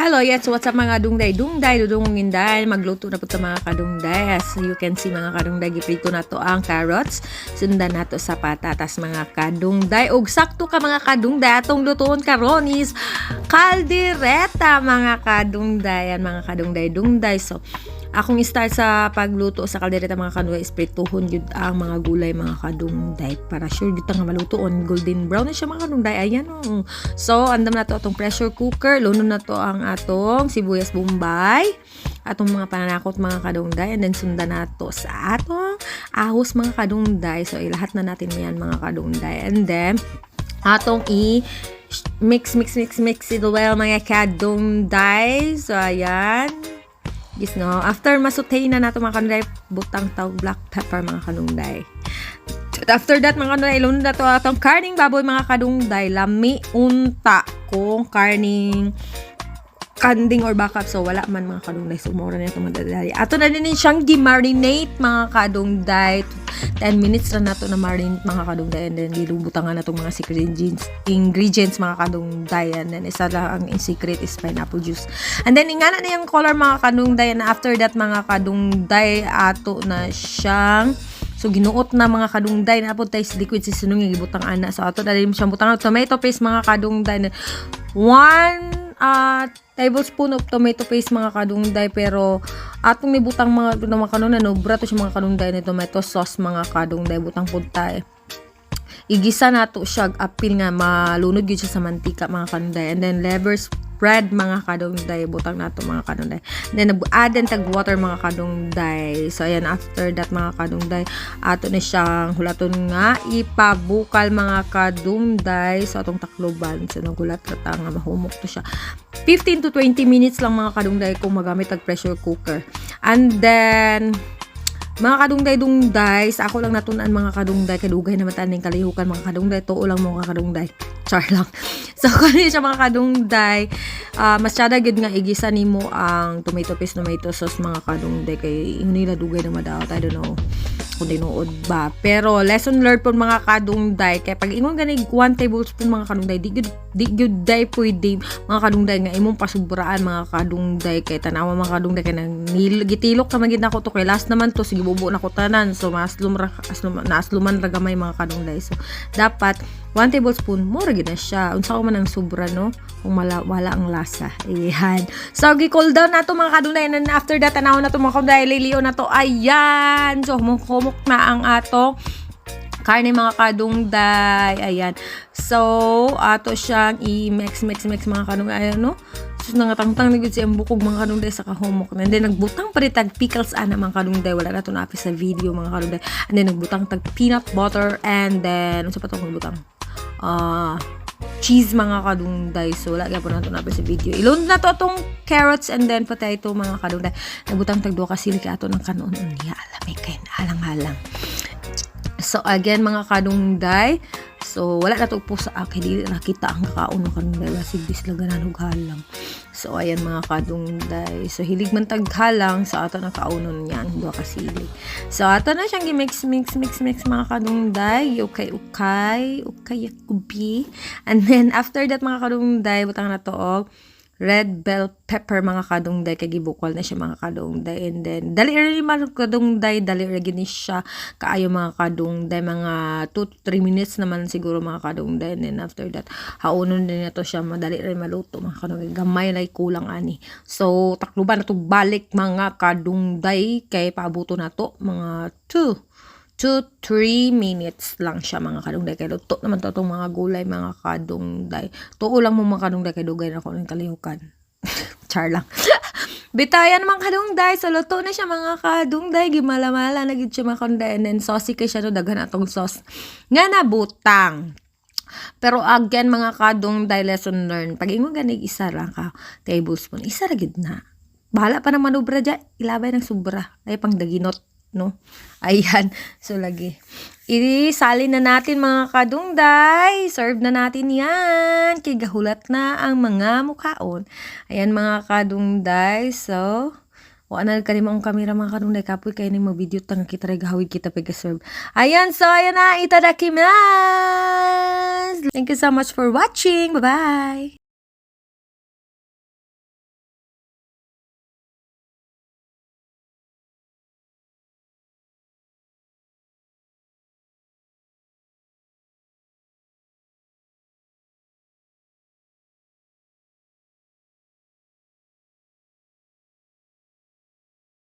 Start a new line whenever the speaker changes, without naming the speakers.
Hello, yes, what's up mga dungday? Dungday, dudungin dahil magluto na po sa mga kadungday. As you can see mga kadungday, giprito na to ang carrots. Sundan na to sa patatas mga kadungday. Ug sakto ka mga kadungday, atong lutuon karon is kaldereta mga kadungday. Yan mga kadungday, dungday. So, akong start sa pagluto sa kaldereta mga kadungday is prituhon yun ang mga gulay mga kadungday para sure yun nga malutoon golden brown siya mga kadungday ayan oh. so andam na to atong pressure cooker. Luno na to ang atong sibuyas bombay atong mga pananakot mga kadungday and then sundan na to sa atong ahos mga kadungday so ilahat na natin yan mga kadungday and then atong i mix mix mix mix it well mga kadungday so ayan Yes, no? After masutay na nato mga kanunday, butang tawag black pepper mga kanunday. After that, mga kanunday, ilunod na to atong karning baboy mga kadungday, lami unta kung karning kanding or backup. So, wala man mga kadungday. So, mura na ito madadali. Ato na din siyang gi-marinate mga kadungday. 10 minutes na nato na marinate mga kadungday. And then, lilubutan nga na itong mga secret ingredients, ingredients mga kadungday. And then, isa lang ang secret is pineapple juice. And then, ingana na yung color mga kadungday. And after that, mga kadungday, ato na siyang So ginuot na mga kadungday na po tayo sa liquid seasoning yung ibutang ana. So ato na rin siyang butang tomato paste mga kadungday 1 uh, tablespoon of tomato paste mga kadungday pero atong nibutang mga mga kanon ano brato siya mga kadungday na tomato sauce mga kadungday butang pud tayo igisa nato siya apil nga malunod gyud siya sa mantika mga kanunday and then liver spread mga kadungday butang nato mga kadungday and then nag-add and tag water mga kadungday so ayan after that mga kadungday ato na siyang hulaton nga ipabukal mga kadungday sa atong takloban. So nagulat rata nga mahumok to siya. 15 to 20 minutes lang mga kadungday kung magamit tag pressure cooker. And then mga kadungday-dungday, sa ako lang natunan mga kadungday, kadugay na mataning kalihukan mga kadungday, tuo lang mga kadungday. Char lang. So, ano siya mga kadungday, uh, mas tsada gyud nga igisa nimo ang tomato paste, tomato sauce mga kadungday, kay nila dugay na madaot. I don't know kung dinuod ba. Pero, lesson learned po mga kadungday, kay pag ingon ganig 1 tablespoon mga kadungday, di gyud di gyud day pwede mga kadungday nga imong pasubraan mga kadungday. Kay tanawa mga kadungday kay nang gitilok ka magid nako to. Kay last naman to sige bubo na ko tanan. So maslum ra aslum, naasluman ra gamay mga kadungday. So dapat 1 tablespoon mo ra gid siya unsa ko man ang sobra no kung mala, wala ang lasa ayan so gi-cool down na to mga kadungday and after that tanaw na to mga kadungday liliyo na to ayan so humok na ang ato karne mga kadungday. Ayan. So, ato siyang i-mix, mix, mix mga kadungday. Ayan, no? So, nangatangtang na gud siya ang mga kadungday sa kahumok. And then, nagbutang pa rin tag pickles ana mga kadungday. Wala na ito na sa video mga kadungday. And then, nagbutang tag peanut butter. And then, ano sa pa ito nagbutang? Uh, cheese mga kadungday. So, wala po na ito na sa video. Ilun na to itong carrots and then potato mga kadungday. Nagbutang tag doka sili ka ato ng kanon. Niya, alam kay alang-alang. So again mga kadungday, so wala na to po sa akin, dili nakita ang kakaon ng kadungday, basig bis lang ganan halang. So ayan mga kadungday, so hilig man taghalang sa ato na kaunon niyan, duha ka sili. So ato na siyang gi-mix mix mix mix mga kadungday, okay okay, okay kubi. And then after that mga kadungday, butang na to og red bell pepper mga kadungday kay gibukol na siya mga kadungday and then dali ra ni mga kadungday dali ra gini siya kaayo mga kadungday mga 2 to 3 minutes naman siguro mga kadungday and then after that haunon din nato siya madali ra maluto mga kadungday gamay lay kulang ani. So takluban na to balik mga kadungday kay paabuto nato mga 2 2-3 minutes lang siya mga kadungday kay luto naman to mga gulay mga kadungday tuo lang mo mga kadungday kay dugay na ko ng kalihukan char lang. Bitayan mga kadungday, so luto na siya mga kadungday, gimalamala na gid siya mga kadungday, and then saucy kay siya no, daghan atong sauce. Nga na butang. Pero again mga kadungday lesson learn, pag ingon ganig isa ra ka tablespoon, isa ra gid na. Bahala pa na manubra dya, ilabay ng sobra. Ay pang daginot no? Ayan. So, lagi. Isalin na natin mga kadungday. Serve na natin yan. Kigahulat na ang mga mukhaon. Ayan mga kadungday. So, wala na kanima ang kamera mga kadungday. Kapoy kayo mga video tang kita rin gahawid kita pag-serve. Ayan. So, ayan na. Itadakimasu! Thank you so much for watching. Bye-bye!